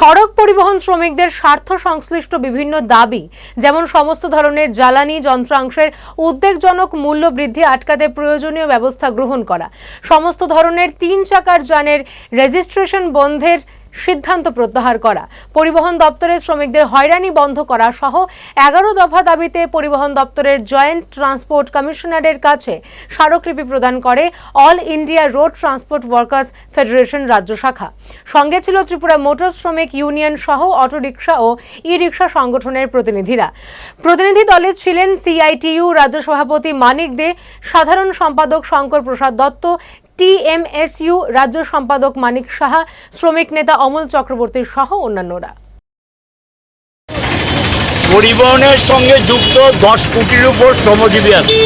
সড়ক পরিবহন শ্রমিকদের স্বার্থ সংশ্লিষ্ট বিভিন্ন দাবি, যেমন সমস্ত ধরনের জ্বালানি যন্ত্রাংশের উদ্বেগজনক মূল্য বৃদ্ধি আটকাতে প্রয়োজনীয় ব্যবস্থা গ্রহণ করা, সমস্ত ধরনের তিন চাকার যানের রেজিস্ট্রেশন বন্ধের সিদ্ধান্ত প্রত্যাহার করা। পরিবহন দপ্তরের শ্রমিকদের হয়রানি বন্ধ করা সহ এগারো দফা দাবিতে পরিবহন দপ্তরের জয়েন্ট ট্রান্সপোর্ট কমিশনারের কাছে স্মারকলিপি প্রদান করে all India road transport workers federation রাজ্য শাখা। সঙ্গে ছিল ত্রিপুরা মোটর শ্রমিক ইউনিয়ন সহ অটোরিকশা ও ই রিক্সা সংগঠনের প্রতিনিধিরা। প্রতিনিধি দলে ছিলেন সিআইটিইউ রাজ্য সভাপতি মানিক দে, সাধারণ সম্পাদক শঙ্কর প্রসাদ দত্ত টিএমএসইউ রাজ্য সম্পাদক মানিক সাহা, শ্রমিক নেতা অমল চক্রবর্তী সহ অন্যান্যরা। পরিবহনের সঙ্গে যুক্ত দশ কোটির উপর শ্রমজীবী আছে,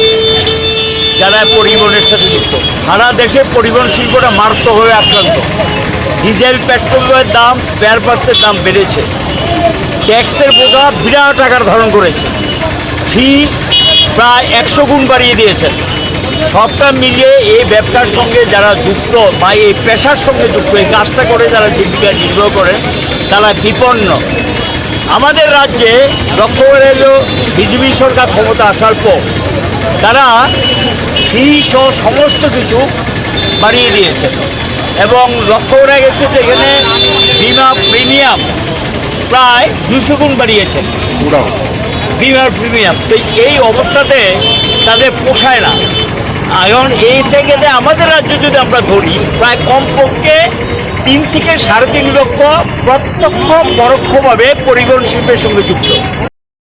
যারা পরিবহনের সাথে যুক্ত। সারা দেশে পরিবহন শিল্পটা মারাত্মকভাবে আক্রান্ত। ডিজেল পেট্রোলের দাম, স্পেয়ার পার্টসের দাম বেড়েছে। ট্যাক্সের বোঝা বিরাট আকার ধারণ করেছে। ফি প্রায় একশো গুণ বাড়িয়ে দিয়েছেন। সবটা মিলিয়ে এই ব্যবসার সঙ্গে যারা যুক্ত বা এই পেশার সঙ্গে যুক্ত এই কাজটা করে যারা জীবিকা নির্বাহ করেন তারা বিপন্ন। আমাদের রাজ্যে লক্ষ্য করে এলো বিজেপি সরকার ক্ষমতা আসার পর তারা ফি সহ সমস্ত কিছু বাড়িয়ে দিয়েছে। এবং লক্ষ্য করা গেছে যে এখানে বিমা প্রিমিয়াম প্রায় দুশো গুণ বাড়িয়েছে। বিমার প্রিমিয়াম। তো এই অবস্থাতে তাদের পোষায় না। এখন এই থেকে আমাদের রাজ্য যদি আমরা ধরি, প্রায় কমপক্ষে তিন থেকে সাড়ে তিন লক্ষ প্রত্যক্ষ পরোক্ষভাবে পরিবহন শিল্পের সঙ্গে যুক্ত।